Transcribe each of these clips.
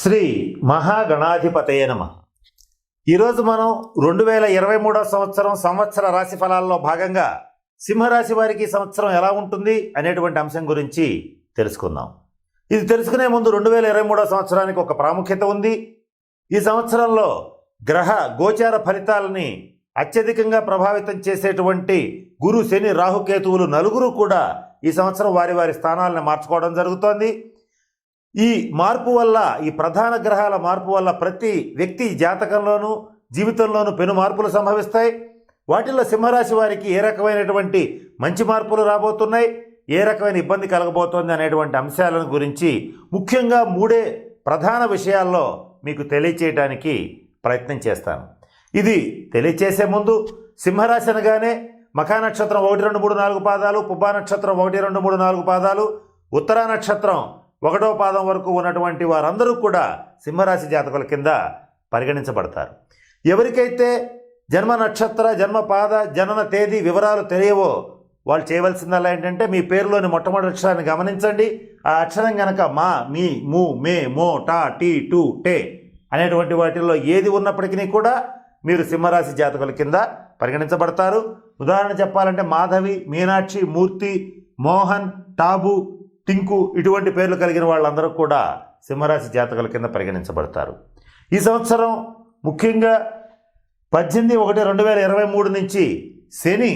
శ్రీ మహాగణాధిపతయ నమ. ఈరోజు మనం రెండు వేల ఇరవై మూడో సంవత్సరం సంవత్సర రాశి ఫలాల్లో భాగంగా సింహరాశి వారికి ఈ సంవత్సరం ఎలా ఉంటుంది అనేటువంటి అంశం గురించి తెలుసుకుందాం. ఇది తెలుసుకునే ముందు రెండు వేల ఇరవై మూడవ సంవత్సరానికి ఒక ప్రాముఖ్యత ఉంది. ఈ సంవత్సరంలో గ్రహ గోచార ఫలితాలని అత్యధికంగా ప్రభావితం చేసేటువంటి గురు శని రాహుకేతువులు నలుగురు కూడా ఈ సంవత్సరం వారి వారి స్థానాలను మార్చుకోవడం జరుగుతోంది. ఈ మార్పు వల్ల ఈ ప్రధాన గ్రహాల మార్పు వల్ల ప్రతి వ్యక్తి జాతకంలోనూ జీవితంలోనూ పెను మార్పులు సంభవిస్తాయి. వాటిల్లో సింహరాశి వారికి ఏ రకమైనటువంటి మంచి మార్పులు రాబోతున్నాయి? ఏ రకమైన ఇబ్బంది కలగబోతోంది అనేటువంటి అంశాలను గురించి ముఖ్యంగా మూడే ప్రధాన విషయాల్లో మీకు తెలియచేయడానికి ప్రయత్నం చేస్తాను. ఇది తెలియచేసే ముందు సింహరాశి అనగానే మఖా నక్షత్రం ఒకటి రెండు మూడు నాలుగు పాదాలు పుబ్బా నక్షత్రం ఒకటి రెండు మూడు నాలుగు పాదాలు ఉత్తరా నక్షత్రం ఒకటో పాదం వరకు ఉన్నటువంటి వారందరూ కూడా సింహరాశి జాతకుల కింద పరిగణించబడతారు. ఎవరికైతే జన్మ నక్షత్ర జన్మ పాద జనన తేదీ వివరాలు తెలియవో వాళ్ళు చేయవలసిందల్లా ఏంటంటే మీ పేరులోని మొట్టమొదటి అక్షరాన్ని గమనించండి. ఆ అక్షరం గనక మా మీ మూ మే మో టా టీ టూ టే అనేటువంటి వాటిల్లో ఏది ఉన్నప్పటికీ కూడా మీరు సింహరాశి జాతకుల కింద పరిగణించబడతారు. ఉదాహరణ చెప్పాలంటే మాధవి మీనాక్షి మూర్తి మోహన్ టాబు టింకు ఇటువంటి పేర్లు కలిగిన వాళ్ళందరూ కూడా సింహరాశి జాతకుల కింద పరిగణించబడతారు. ఈ సంవత్సరం ముఖ్యంగా పద్దెనిమిది ఒకటి రెండు వేల ఇరవై మూడు నుంచి శని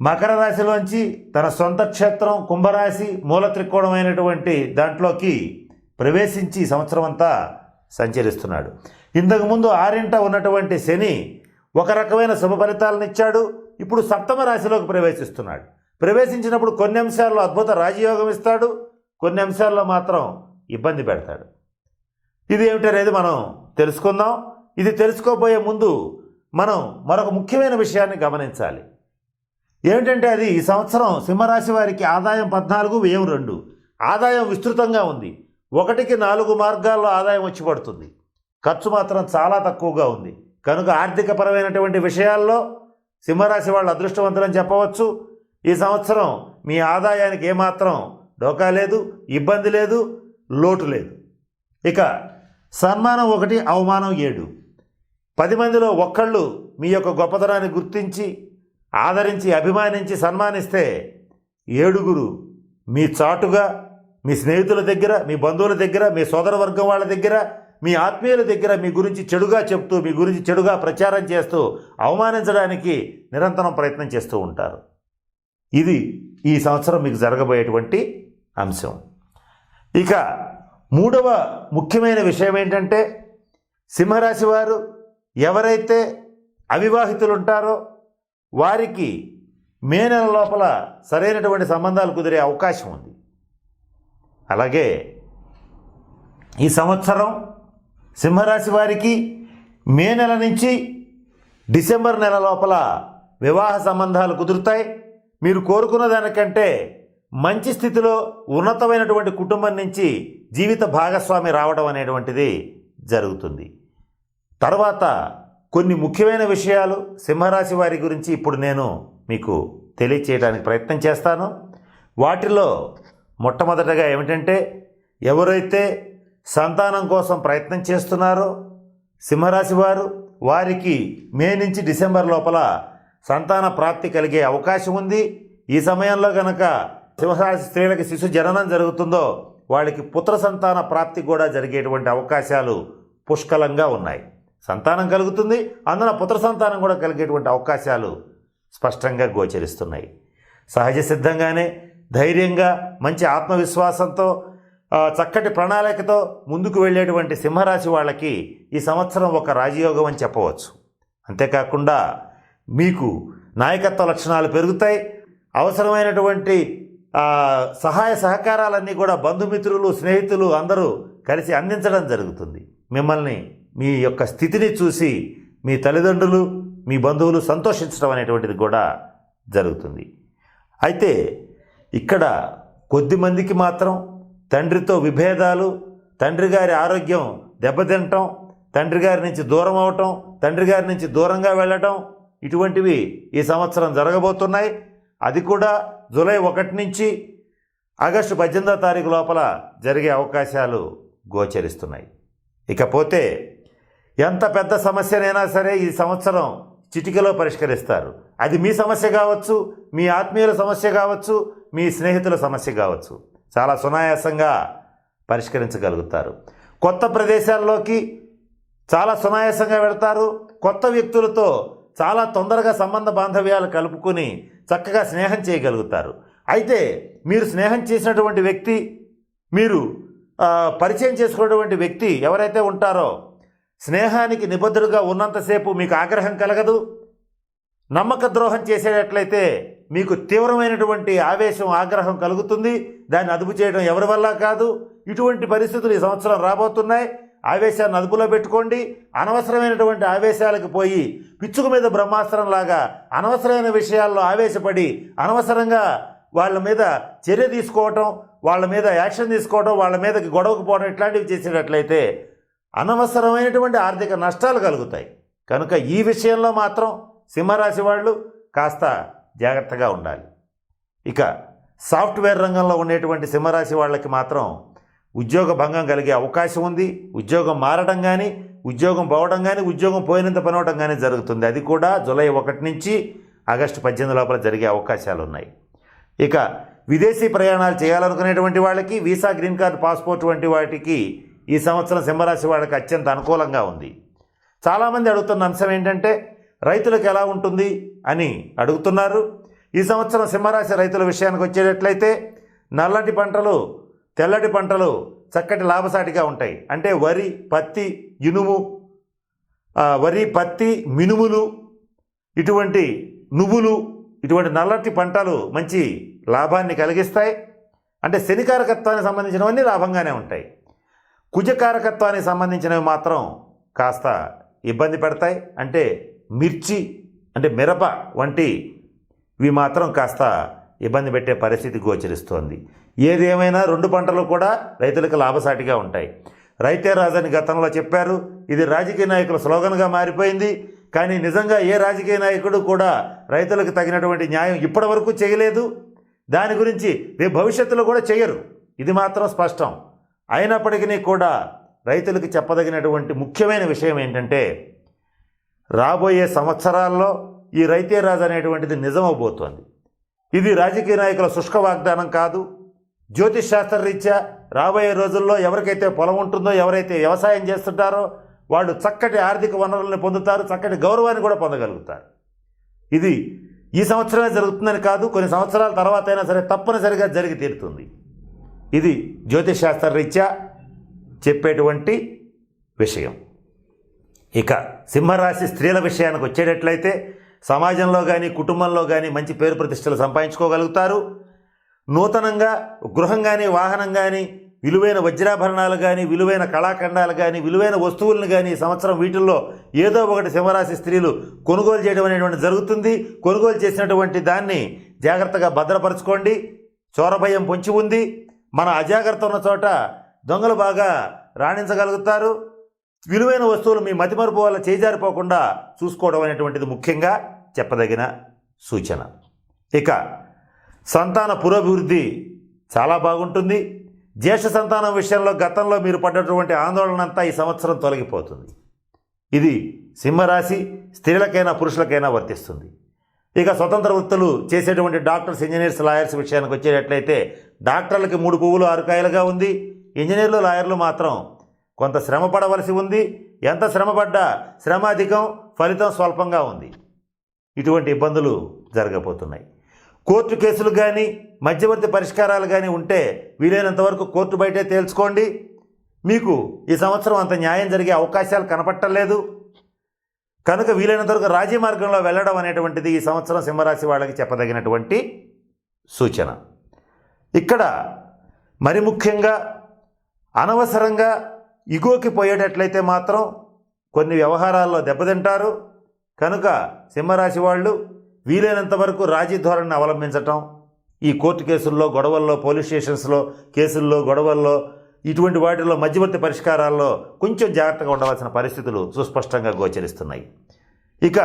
మకర రాశిలోంచి తన సొంత క్షేత్రం కుంభరాశి మూల త్రికోణమైనటువంటి దాంట్లోకి ప్రవేశించి సంవత్సరం అంతా సంచరిస్తున్నాడు. ఇంతకుముందు ఆరింట ఉన్నటువంటి శని ఒక రకమైన శుభ ఫలితాలను ఇచ్చాడు. ఇప్పుడు సప్తమ రాశిలోకి ప్రవేశిస్తున్నాడు. ప్రవేశించినప్పుడు కొన్ని అంశాల్లో అద్భుత రాజయోగం ఇస్తాడు కొన్ని అంశాల్లో మాత్రం ఇబ్బంది పెడతాడు. ఇది ఏమిటనేది మనం తెలుసుకుందాం. ఇది తెలుసుకోబోయే ముందు మనం మరొక ముఖ్యమైన విషయాన్ని గమనించాలి. ఏమిటంటే అది ఈ సంవత్సరం సింహరాశి వారికి ఆదాయం పద్నాలుగు వ్యయం రెండు. ఆదాయం విస్తృతంగా ఉంది. ఒకటికి నాలుగు మార్గాల్లో ఆదాయం వచ్చి పడుతుంది. ఖర్చు మాత్రం చాలా తక్కువగా ఉంది. కనుక ఆర్థికపరమైనటువంటి విషయాల్లో సింహరాశి వాళ్ళు అదృష్టవంతులని చెప్పవచ్చు. ఈ సంవత్సరం మీ ఆదాయానికి ఏమాత్రం డోకా లేదు ఇబ్బంది లేదు లోటు లేదు. ఇక సన్మానం ఒకటి అవమానం ఏడు. పది మందిలో ఒక్కళ్ళు మీ యొక్క గొప్పతనాన్ని గుర్తించి ఆదరించి అభిమానించి సన్మానిస్తే ఏడుగురు మీ చాటుగా మీ స్నేహితుల దగ్గర మీ బంధువుల దగ్గర మీ సోదరవర్గం వాళ్ళ దగ్గర మీ ఆత్మీయుల దగ్గర మీ గురించి చెడుగా చెప్తూ మీ గురించి చెడుగా ప్రచారం చేస్తూ అవమానించడానికి నిరంతరం ప్రయత్నం చేస్తూ ఉంటారు. ఇది ఈ సంవత్సరం మీకు జరగబోయేటువంటి అంశం. ఇక మూడవ ముఖ్యమైన విషయం ఏంటంటే సింహరాశి వారు ఎవరైతే అవివాహితులు ఉంటారో వారికి మే నెల లోపల సరైనటువంటి సంబంధాలు కుదిరే అవకాశం ఉంది. అలాగే ఈ సంవత్సరం సింహరాశి వారికి మే నెల నుంచి డిసెంబర్ నెల లోపల వివాహ సంబంధాలు కుదురుతాయి. మీరు కోరుకున్న దానికంటే మంచి స్థితిలో ఉన్నతమైనటువంటి కుటుంబం నుంచి జీవిత భాగస్వామి రావడం అనేటువంటిది జరుగుతుంది. తర్వాత కొన్ని ముఖ్యమైన విషయాలు సింహరాశి వారి గురించి ఇప్పుడు నేను మీకు తెలియచేయడానికి ప్రయత్నం చేస్తాను. వాటిలో మొట్టమొదటగా ఏమిటంటే ఎవరైతే సంతానం కోసం ప్రయత్నం చేస్తున్నారో సింహరాశి వారు వారికి మే నుంచి డిసెంబర్ లోపల సంతాన ప్రాప్తి కలిగే అవకాశం ఉంది. ఈ సమయంలో గనక సింహరాశి స్త్రీలకి శిశు జననం జరుగుతుందో వాళ్ళకి పుత్ర సంతాన ప్రాప్తి కూడా జరిగేటువంటి అవకాశాలు పుష్కలంగా ఉన్నాయి. సంతానం కలుగుతుంది. అందున పుత్ర సంతానం కూడా కలిగేటువంటి అవకాశాలు స్పష్టంగా గోచరిస్తున్నాయి. సహజ సిద్ధంగానే ధైర్యంగా మంచి ఆత్మవిశ్వాసంతో చక్కటి ప్రణాళికతో ముందుకు వెళ్ళేటువంటి సింహరాశి వాళ్ళకి ఈ సంవత్సరం ఒక రాజయోగం అని చెప్పవచ్చు. అంతేకాకుండా మీకు నాయకత్వ లక్షణాలు పెరుగుతాయి. అవసరమైనటువంటి సహాయ సహకారాలన్నీ కూడా బంధుమిత్రులు స్నేహితులు అందరూ కలిసి అందించడం జరుగుతుంది. మిమ్మల్ని మీ యొక్క స్థితిని చూసి మీ తల్లిదండ్రులు మీ బంధువులు సంతోషించడం అనేటువంటిది కూడా జరుగుతుంది. అయితే ఇక్కడ కొద్దిమందికి మాత్రం తండ్రితో విభేదాలు తండ్రి గారి ఆరోగ్యం దెబ్బతినటం తండ్రి గారి నుంచి దూరం అవటం తండ్రి గారి నుంచి దూరంగా వెళ్ళటం ఇటువంటివి ఈ సంవత్సరం జరగబోతున్నాయి. అది కూడా జూలై ఒకటి నుంచి ఆగస్టు పద్దెనిమిదో తారీఖు లోపల జరిగే అవకాశాలు గోచరిస్తున్నాయి. ఇకపోతే ఎంత పెద్ద సమస్యనైనా సరే ఈ సంవత్సరం చిటికలో పరిష్కరిస్తారు. అది మీ సమస్య కావచ్చు మీ ఆత్మీయుల సమస్య కావచ్చు మీ స్నేహితుల సమస్య కావచ్చు. చాలా సునాయాసంగా పరిష్కరించగలుగుతారు. కొత్త ప్రదేశాల్లోకి చాలా సునాయాసంగా వెళ్తారు. కొత్త వ్యక్తులతో చాలా తొందరగా సంబంధ బాంధవ్యాలు కలుపుకొని చక్కగా స్నేహం చేయగలుగుతారు. అయితే మీరు స్నేహం చేసినటువంటి వ్యక్తి మీరు పరిచయం చేసుకున్నటువంటి వ్యక్తి ఎవరైతే ఉంటారో స్నేహానికి నిబద్ధుడుగా ఉన్నంతసేపు మీకు ఆగ్రహం కలగదు. నమ్మక ద్రోహం చేసేటట్లయితే మీకు తీవ్రమైనటువంటి ఆవేశం ఆగ్రహం కలుగుతుంది. దాన్ని అదుపు చేయడం ఎవరి వల్ల కాదు? ఇటువంటి పరిస్థితులు ఈ సంవత్సరం రాబోతున్నాయి. ఆవేశాన్ని అదుపులో పెట్టుకోండి. అనవసరమైనటువంటి ఆవేశాలకు పోయి పిచ్చుక మీద బ్రహ్మాస్త్రం లాగా అనవసరమైన విషయాల్లో ఆవేశపడి అనవసరంగా వాళ్ళ మీద చర్య తీసుకోవటం వాళ్ళ మీద యాక్షన్ తీసుకోవడం వాళ్ళ మీదకి గొడవకు పోవడం ఇట్లాంటివి చేసేటట్లయితే అనవసరమైనటువంటి ఆర్థిక నష్టాలు కలుగుతాయి. కనుక ఈ విషయంలో మాత్రం సింహరాశి వాళ్ళు కాస్త జాగ్రత్తగా ఉండాలి. ఇక సాఫ్ట్వేర్ రంగంలో ఉండేటువంటి సింహరాశి వాళ్ళకి మాత్రం ఉద్యోగ భంగం కలిగే అవకాశం ఉంది ఉద్యోగం మారడం కానీ ఉద్యోగం పోవడం కానీ ఉద్యోగం పోయినంత పనవడం కానీ జరుగుతుంది. అది కూడా జూలై ఒకటి నుంచి ఆగస్టు పద్దెనిమిది లోపల జరిగే అవకాశాలు ఉన్నాయి. ఇక విదేశీ ప్రయాణాలు చేయాలనుకునేటువంటి వాళ్ళకి వీసా గ్రీన్ కార్డ్ పాస్పోర్ట్ వంటి వాటికి ఈ సంవత్సరం సింహరాశి వాళ్ళకి అత్యంత అనుకూలంగా ఉంది. చాలామంది అడుగుతున్న అంశం ఏంటంటే రైతులకు ఎలా ఉంటుంది అని అడుగుతున్నారు. ఈ సంవత్సరం సింహరాశి రైతుల విషయానికి వచ్చేటట్లయితే నల్లటి పంటలు తెల్లటి పంటలు చక్కటి లాభసాటిగా ఉంటాయి. అంటే వరి పత్తి ఇనుము వరి పత్తి మినుములు ఇటువంటి నువ్వులు ఇటువంటి నల్లటి పంటలు మంచి లాభాన్ని కలిగిస్తాయి. అంటే శనికారకత్వానికి సంబంధించినవన్నీ లాభంగానే ఉంటాయి. కుజకారకత్వానికి సంబంధించినవి మాత్రం కాస్త ఇబ్బంది పెడతాయి. అంటే మిర్చి అంటే మిరప వంటి ఇవి మాత్రం కాస్త ఇబ్బంది పెట్టే పరిస్థితి గోచరిస్తోంది. ఏది ఏమైనా రెండు పంటలు కూడా రైతులకు లాభసాటిగా ఉంటాయి. రైతే రాజని గతంలో చెప్పారు ఇది రాజకీయ నాయకుల స్లోగన్గా మారిపోయింది. కానీ నిజంగా ఏ రాజకీయ నాయకుడు కూడా రైతులకు తగినటువంటి న్యాయం ఇప్పటి వరకు చేయలేదు. దాని గురించి రేపు భవిష్యత్తులో కూడా చేయరు. ఇది మాత్రం స్పష్టం. అయినప్పటికీ కూడా రైతులకు చెప్పదగినటువంటి ముఖ్యమైన విషయం ఏంటంటే రాబోయే సంవత్సరాల్లో ఈ రైతే రాజు అనేటువంటిది నిజమవబోతోంది. ఇది రాజకీయ నాయకుల శుష్క వాగ్దానం కాదు. జ్యోతిష్ శాస్త్ర రీత్యా రాబోయే రోజుల్లో ఎవరికైతే పొలం ఉంటుందో ఎవరైతే వ్యవసాయం చేస్తుంటారో వాళ్ళు చక్కటి ఆర్థిక వనరులను పొందుతారు చక్కటి గౌరవాన్ని కూడా పొందగలుగుతారు. ఇది ఈ సంవత్సరమే జరుగుతుందని కాదు కొన్ని సంవత్సరాల తర్వాత అయినా సరే తప్పనిసరిగా జరిగి తీరుతుంది. ఇది జ్యోతిష్ శాస్త్ర రీత్యా చెప్పేటువంటి విషయం. ఇక సింహరాశి స్త్రీల విషయానికి వచ్చేటట్లయితే సమాజంలో కానీ కుటుంబంలో కానీ మంచి పేరు ప్రతిష్టలు సంపాదించుకోగలుగుతారు. నూతనంగా గృహం కానీ వాహనం కానీ విలువైన వజ్రాభరణాలు కానీ విలువైన కళాఖండాలు కానీ విలువైన వస్తువులను కానీ ఈ సంవత్సరం వీటిల్లో ఏదో ఒకటి సింహరాశి స్త్రీలు కొనుగోలు చేయడం అనేటువంటి జరుగుతుంది. కొనుగోలు చేసినటువంటి దాన్ని జాగ్రత్తగా భద్రపరచుకోండి. చోరభయం పొంచి ఉంది. మన అజాగ్రత్త ఉన్న చోట దొంగలు బాగా రాణించగలుగుతారు. విలువైన వస్తువులు మీ మతిమరుపు వల్ల చేజారిపోకుండా చూసుకోవడం అనేటువంటిది ముఖ్యంగా చెప్పదగిన సూచన. ఇక సంతాన పురోభివృద్ధి చాలా బాగుంటుంది. జ్యేష్ఠ సంతానం విషయంలో గతంలో మీరు పడ్డటువంటి ఆందోళన అంతా ఈ సంవత్సరం తొలగిపోతుంది. ఇది సింహరాశి స్త్రీలకైనా పురుషులకైనా వర్తిస్తుంది. ఇక స్వతంత్ర వృత్తులు చేసేటువంటి డాక్టర్స్ ఇంజనీర్స్ లాయర్స్ విషయానికి వచ్చేటట్లయితే డాక్టర్లకి మూడు పువ్వులు ఆరుకాయలుగా ఉంది. ఇంజనీర్లు లాయర్లు మాత్రం కొంత శ్రమ పడవలసి ఉంది. ఎంత శ్రమ పడ్డా శ్రమ అధికం ఫలితం స్వల్పంగా ఉంది. ఇటువంటి ఇబ్బందులు జరగబోతున్నాయి. కోర్టు కేసులు కానీ మధ్యవర్తి పరిష్కారాలు కానీ ఉంటే వీలైనంత వరకు కోర్టు బయటే తేల్చుకోండి. మీకు ఈ సంవత్సరం అంత న్యాయం జరిగే అవకాశాలు కనపట్టలేదు కనుక వీలైనంత వరకు రాజీ మార్గంలో వెళ్ళడం అనేటువంటిది ఈ సంవత్సరం సింహరాశి వాళ్ళకి చెప్పదగినటువంటి సూచన. ఇక్కడ మరి ముఖ్యంగా అనవసరంగా ఇగోకి పోయేటట్లయితే మాత్రం కొన్ని వ్యవహారాల్లో దెబ్బతింటారు. కనుక సింహరాశి వాళ్ళు వీలైనంత వరకు రాజీ ధోరణిని అవలంబించటం ఈ కోర్టు కేసుల్లో గొడవల్లో పోలీస్ స్టేషన్స్లో కేసుల్లో గొడవల్లో ఇటువంటి వాటిల్లో మధ్యవర్తి పరిష్కారాల్లో కొంచెం జాగ్రత్తగా ఉండవలసిన పరిస్థితులు సుస్పష్టంగా గోచరిస్తున్నాయి. ఇక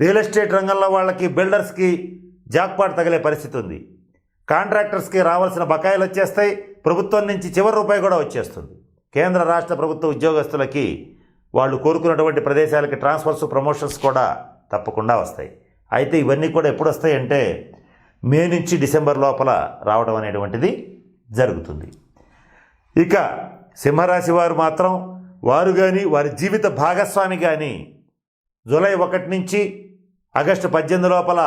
రియల్ ఎస్టేట్ రంగంలో వాళ్ళకి బిల్డర్స్కి జాక్పాట్ తగిలే పరిస్థితి ఉంది. కాంట్రాక్టర్స్కి రావాల్సిన బకాయిలు వచ్చేస్తాయి ప్రభుత్వం నుంచి చివరి రూపాయి కూడా వచ్చేస్తుంది. కేంద్ర రాష్ట్ర ప్రభుత్వ ఉద్యోగస్తులకి వాళ్ళు కోరుకున్నటువంటి ప్రదేశాలకి ట్రాన్స్ఫర్స్ ప్రమోషన్స్ కూడా తప్పకుండా వస్తాయి. అయితే ఇవన్నీ కూడా ఎప్పుడు వస్తాయంటే మే నుంచి డిసెంబర్ లోపల రావడం అనేటువంటిది జరుగుతుంది. ఇక సింహరాశి వారు మాత్రం వారు కానీ వారి జీవిత భాగస్వామి కానీ జూలై ఒకటి నుంచి ఆగస్టు పద్దెనిమిది లోపల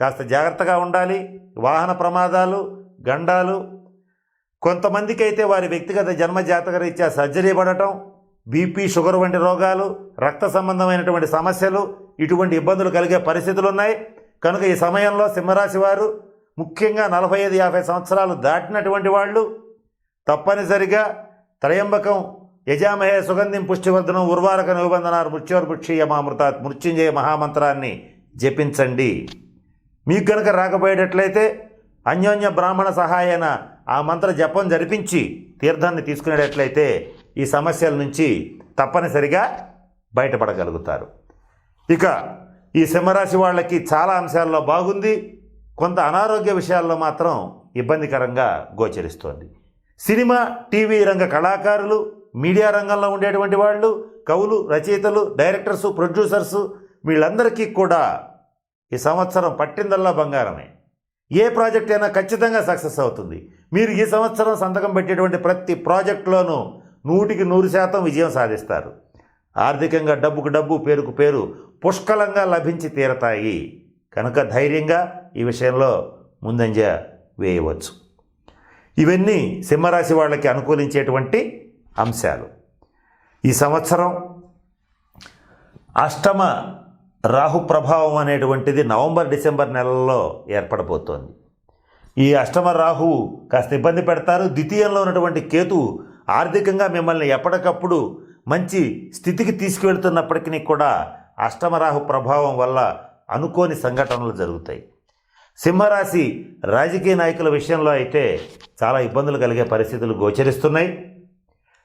కాస్త జాగ్రత్తగా ఉండాలి. వాహన ప్రమాదాలు గండాలు కొంతమందికి అయితే వారి వ్యక్తిగత జన్మ జాతక రీత్యా సర్జరీ పడటం బీపీ షుగర్ వంటి రోగాలు రక్త సంబంధమైనటువంటి సమస్యలు ఇటువంటి ఇబ్బందులు కలిగే పరిస్థితులు ఉన్నాయి కనుక ఈ సమయంలో సింహరాశి వారు ముఖ్యంగా నలభై ఐదు యాభై సంవత్సరాలు దాటినటువంటి వాళ్ళు తప్పనిసరిగా త్రయంబకం యజామహే సుగంధిం పుష్టివర్ధనం ఉర్వారక నిబంధనారు మృత్యోర్భుక్షీయ మామృత మృత్యుంజయ మహామంత్రాన్ని జపించండి. మీకు కనుక రాకపోయేటట్లయితే అన్యోన్య బ్రాహ్మణ సహాయన ఆ మంత్ర జపం జరిపించి తీర్థాన్ని తీసుకునేటట్లయితే ఈ సమస్యల నుంచి తప్పనిసరిగా బయటపడగలుగుతారు. ఇక ఈ సింహరాశి వాళ్ళకి చాలా అంశాల్లో బాగుంది. కొంత అనారోగ్య విషయాల్లో మాత్రం ఇబ్బందికరంగా గోచరిస్తోంది. సినిమా టీవీ రంగ కళాకారులు మీడియా రంగంలో ఉండేటువంటి వాళ్ళు కవులు రచయితలు డైరెక్టర్సు ప్రొడ్యూసర్సు వీళ్ళందరికీ కూడా ఈ సంవత్సరం పట్టిందల్లా బంగారమే. ఏ ప్రాజెక్ట్ అయినా ఖచ్చితంగా సక్సెస్ అవుతుంది. మీరు ఈ సంవత్సరం సంతకం పెట్టేటువంటి ప్రతి ప్రాజెక్టులోనూ నూటికి నూరు శాతం విజయం సాధిస్తారు. ఆర్థికంగా డబ్బుకు డబ్బు పేరుకు పేరు పుష్కలంగా లభించి తీరతాయి. కనుక ధైర్యంగా ఈ విషయంలో ముందంజ వేయవచ్చు. ఇవన్నీ సింహరాశి వాళ్ళకి అనుకూలించేటువంటి అంశాలు. ఈ సంవత్సరం అష్టమ రాహు ప్రభావం అనేటువంటిది నవంబర్ డిసెంబర్ నెలల్లో ఏర్పడబోతోంది. ఈ అష్టమ రాహువు కాస్త ఇబ్బంది పెడతారు. ద్వితీయంలో ఉన్నటువంటి కేతు ఆర్థికంగా మిమ్మల్ని ఎప్పటికప్పుడు మంచి స్థితికి తీసుకువెళ్తున్నప్పటికీ కూడా అష్టమరాహు ప్రభావం వల్ల అనుకోని సంఘటనలు జరుగుతాయి. సింహరాశి రాజకీయ నాయకుల విషయంలో అయితే చాలా ఇబ్బందులు కలిగే పరిస్థితులు గోచరిస్తున్నాయి.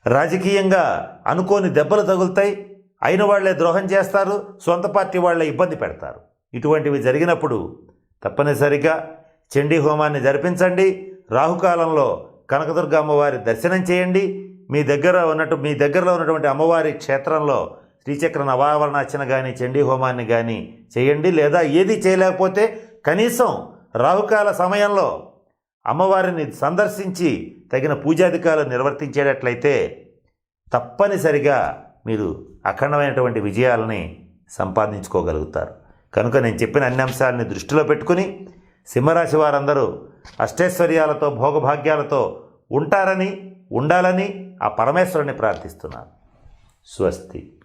రాజకీయంగా అనుకోని దెబ్బలు తగులుతాయి. అయిన వాళ్ళే ద్రోహం చేస్తారు. సొంత పార్టీ వాళ్ళే ఇబ్బంది పెడతారు. ఇటువంటివి జరిగినప్పుడు తప్పనిసరిగా చండీ హోమాన్ని జరిపించండి. రాహుకాలంలో కనకదుర్గ అమ్మవారి దర్శనం చేయండి. మీ దగ్గర ఉన్నట్టు మీ దగ్గరలో ఉన్నటువంటి అమ్మవారి క్షేత్రంలో శ్రీచక్ర నవావరణార్చన కానీ చండీ హోమాన్ని కానీ చేయండి లేదా ఏది చేయలేకపోతే కనీసం రాహుకాల సమయంలో అమ్మవారిని సందర్శించి తగిన పూజాధికారులు నిర్వర్తించేటట్లయితే తప్పనిసరిగా మీరు అఖండమైనటువంటి విజయాలని సంపాదించుకోగలుగుతారు. కనుక నేను చెప్పిన అన్ని అంశాలని దృష్టిలో పెట్టుకుని సింహరాశి వారందరూ అష్టైశ్వర్యాలతో భోగభాగ్యాలతో ఉంటారని ఉండాలని ఆ పరమేశ్వరుని ప్రార్థిస్తున్నాను. స్వస్తి.